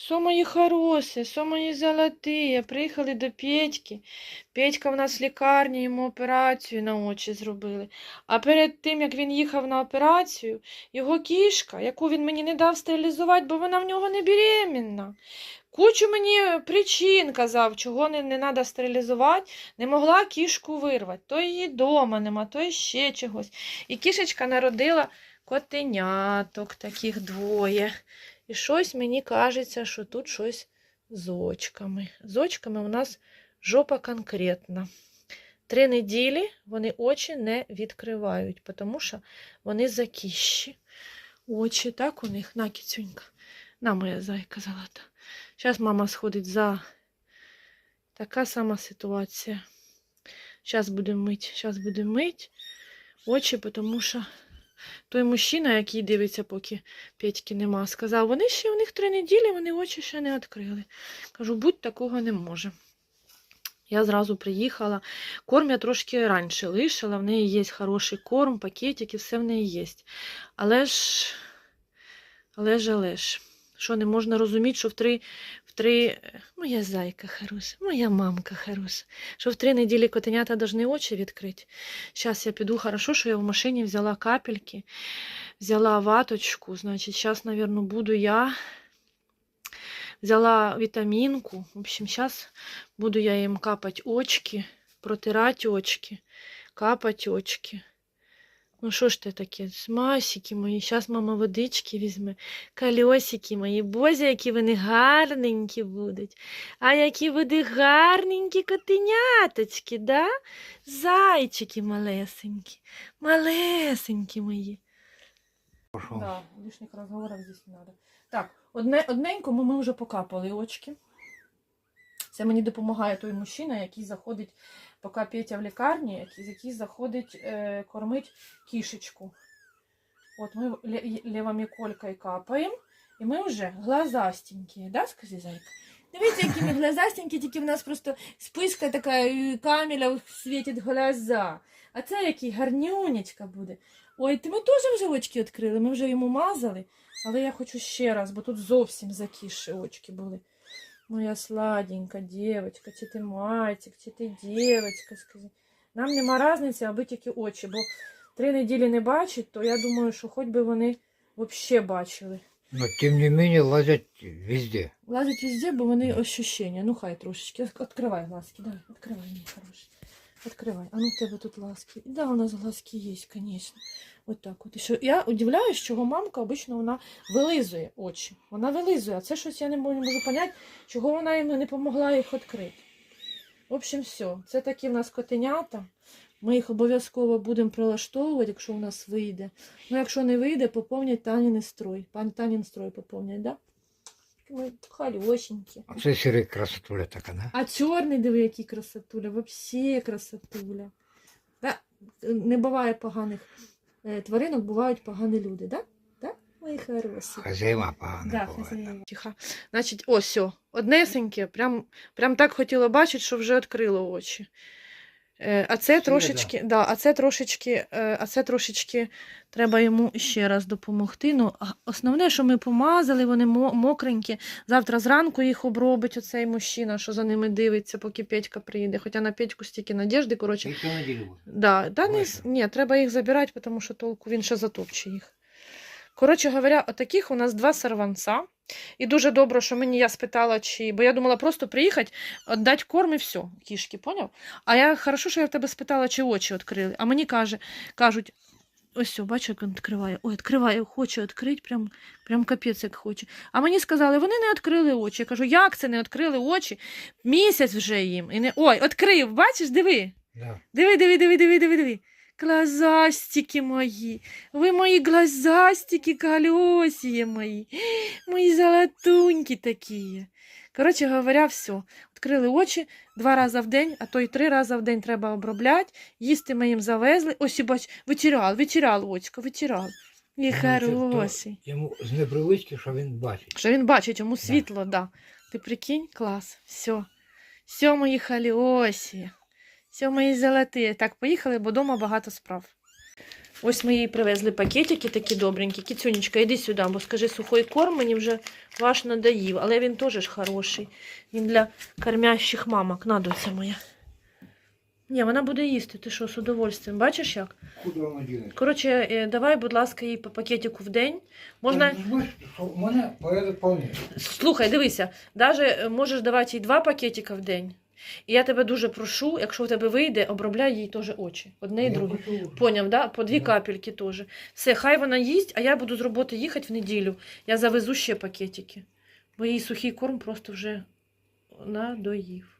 Що мої хороші, що мої золоті. Приїхали до Петьки. Петька в нас в лікарні, йому операцію на очі зробили. А перед тим, як він їхав на операцію, його кішка, яку він мені не дав стерилізувати, бо вона в нього не беременна. Кучу мені причин казав, чого не, не треба стерилізувати, не могла кішку вирвати. То її дома нема, то ще чогось. І кішечка народила котеняток, таких двоє. І щось мені кажеться, що тут щось з очками. З очками у нас жопа конкретна. Три неділі вони очі не відкривають, тому що вони закіщі. Очі, так у них, на кіцюнька. На моя зайка золота. Зараз мама сходить за така сама ситуація. Зараз будемо мить, зараз будемо мить очі, тому що той мужчина, який дивиться, поки Петьки нема, сказав, вони ще у них три неділі, вони очі ще не відкрили. Кажу, будь такого не може. Я зразу приїхала. Корм я трошки раніше лишила, в неї є хороший корм, пакетики, все в неї є. Але ж, але ж, але ж, що не можна розуміти, що в три, в три, моя зайка хороша, моя мамка хороша, що в три неділі котенята повинні очі відкрити. Зараз я піду, хорошо, що я в машині взяла капельки, взяла ваточку, значить, зараз, мабуть, буду я взяла витаминку. В общем, сейчас буду я им капать очки, протирать очки, капать очки. Ну що ж ти таке? Смасики мої. Зараз мама водички візьме. Кольосики мої. Боже, які вони гарненькі будуть. А які будуть гарненькі котеняточки, да? Зайчики малесенькі. Малесенькі мої. Да, лишних розговорів здесь не надо. Так, одне, одненькому ми вже покапали очки. Це мені допомагає той мужчина, який заходить, поки Петя в лікарні, який, заходить е, кормить кішечку. От ми ле- левоміколькою капаємо, і ми вже глазастенькі, да, скажи, зайка? Дивіться, які ми глазастенькі, тільки в нас просто списка така, і камеля світить глаза. А це який гарнюнечка буде. Ой, ти ми теж вже очки відкрили, ми вже йому мазали, але я хочу ще раз, бо тут зовсім закіші очки були. Моя сладенька дівчинка, чи ти мальчик, чи ти дівчинка, скажи. Нам нема різниці, аби тільки очі, бо три неділі не бачить, то я думаю, що хоч би вони взагалі бачили. Но тем не менее лазят везде. Лазять везде, бо вони ощущення. Ну хай трошечки. Откривай глазки, давай, откривай, мій хороший. Откривай. А ну в тебе тут глазки. Да, у нас глазки є, звісно. От от. І що я удивляюсь, чого мамка обично вона вилизує очі. Вона вилизує, а це щось я не можу, не можу поняти, чого вона їм не допомогла їх відкрити. В общем, все. Це такі в нас котенята. Ми їх обов'язково будемо прилаштовувати, якщо у нас вийде. Ну, якщо не вийде, поповнять Танін строй. Пан Танін строй поповнять, да? Ми халюсенькі. А це сірий красотуля така, да? А чорний, диви, який красотуля, вообще красотуля. Да? Не буває поганих тваринок, бувають погані люди, да? Да? Мої хороші. Хазяїва погана Да, буває. Тихо. Значить, ось, все, однесеньке, прям, прям так хотіла бачити, що вже відкрило очі. Е, А це Ще, трошечки, да, а це трошечки, е, а це трошечки треба йому ще раз допомогти. Ну, основне, що ми помазали, вони мо- мокренькі. Завтра зранку їх обробить оцей мужчина, що за ними дивиться, поки Петька приїде. Хоча на Петьку стільки надіжди, коротше. Да, да не, ні, треба їх забирати, тому що толку він ще затопче їх. Коротше говоря, отаких у нас два сорванця. І дуже добре, що мені я спитала, чи. Бо я думала просто приїхати, віддати корм і все, кішки, поняв? А я хорошо, що я в тебе спитала, чи очі відкрили. А мені каже, кажуть, ось все, бачу, як він відкриває. Ой, відкриває, хоче відкрити, прям, прям капець як хоче. А мені сказали, вони не відкрили очі. Я кажу, як це не відкрили очі? Місяць вже їм. І не... Ой, відкрив, бачиш, диви. Да. Диви, диви, диви, диви, диви, диви. Глазастики мої. Ви мої глазастики, колесії мої. Мої золотуньки такі. Коротше говоря, все. Відкрили очі два рази в день, а то й три рази в день треба обробляти. Їсти ми їм завезли. Ось і бач, витирали, витирали очко, витирали. І хороший. Йому з непривички, що він бачить. Що він бачить, йому світло, да. Ти прикинь, клас. Все. Все, мої халіосі. Все, мої золоті. Так, поїхали, бо вдома багато справ. Ось ми їй привезли пакетики такі добренькі. Кіцюнечка, іди сюди, бо скажи, сухой корм мені вже ваш надоїв, але він теж ж хороший. Він для кормящих мамок. На, доця моя. Ні, вона буде їсти, ти що, з удовольствием. Бачиш як? Куди воно дінеться? Коротше, е, давай, будь ласка, їй по пакетику в день. Можна. Що в мене порядок повний. Слухай, дивися, даже можеш давати їй два пакетика в день. І я тебе дуже прошу, якщо в тебе вийде, обробляй їй теж очі. Одне і друге. Поняв, да? По дві капельки теж. Все, хай вона їсть, а я буду з роботи їхати в неділю. Я завезу ще пакетики. Бо їй сухий корм просто вже надоїв.